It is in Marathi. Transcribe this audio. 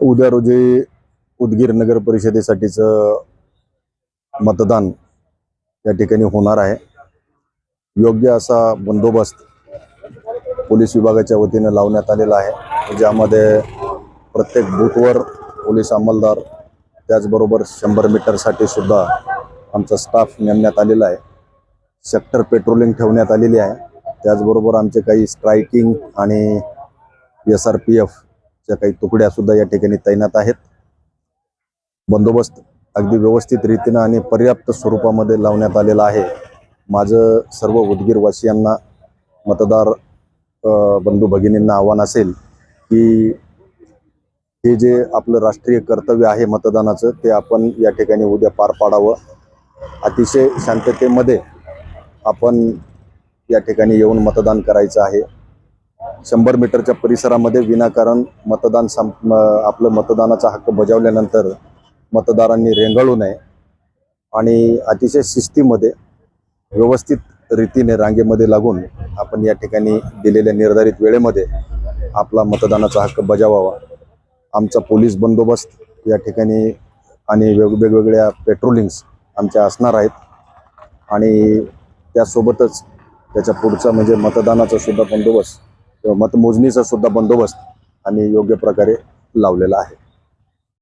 उद्या रोजी उदगीर नगर परिषदेसाठीचं मतदान या ठिकाणी होणार आहे. योग्य असा बंदोबस्त पोलीस विभागाच्या वतीनं लावण्यात आलेला आहे. ज्यामध्ये प्रत्येक बूथवर पोलीस अंमलदार त्याचबरोबर शंभर मीटरसाठी सुद्धा आमचा स्टाफ नेमण्यात आलेला आहे. सेक्टर पेट्रोलिंग ठेवण्यात आलेली आहे. त्याचबरोबर आमचे काही स्ट्रायकिंग आणि एस आर पी च्या काही तुकड्या सुद्धा या ठिकाणी तैनात आहेत. बंदोबस्त अगदी व्यवस्थित रीतीनं आणि पर्याप्त स्वरूपामध्ये लावण्यात आलेला आहे. माझं सर्व उदगीरवासियांना मतदार बंधू भगिनींना आव्हान असेल की हे जे आपलं राष्ट्रीय कर्तव्य आहे मतदानाचं ते आपण या ठिकाणी उद्या पार पाडावं. अतिशय शांततेमध्ये आपण या ठिकाणी येऊन मतदान करायचं आहे. शंभर मीटरच्या परिसरामध्ये विनाकारण मतदान संप आपलं मतदानाचा हक्क बजावल्यानंतर मतदारांनी रेंगाळू नये. आणि अतिशय शिस्तीमध्ये व्यवस्थित रीतीने रांगेमध्ये लागून आपण या ठिकाणी दिलेल्या निर्धारित वेळेमध्ये आपला मतदानाचा हक्क बजावावा. आमचा पोलीस बंदोबस्त या ठिकाणी आणि वेग वेगवेगळ्या पेट्रोलिंग्स आमच्या असणार आहेत. आणि त्यासोबतच त्याच्या पुढचा म्हणजे मतदानाचा सुद्धा बंदोबस्त मतमोजणीचा सुद्धा बंदोबस्त आम्ही योग्य प्रकारे लावलेला आहे.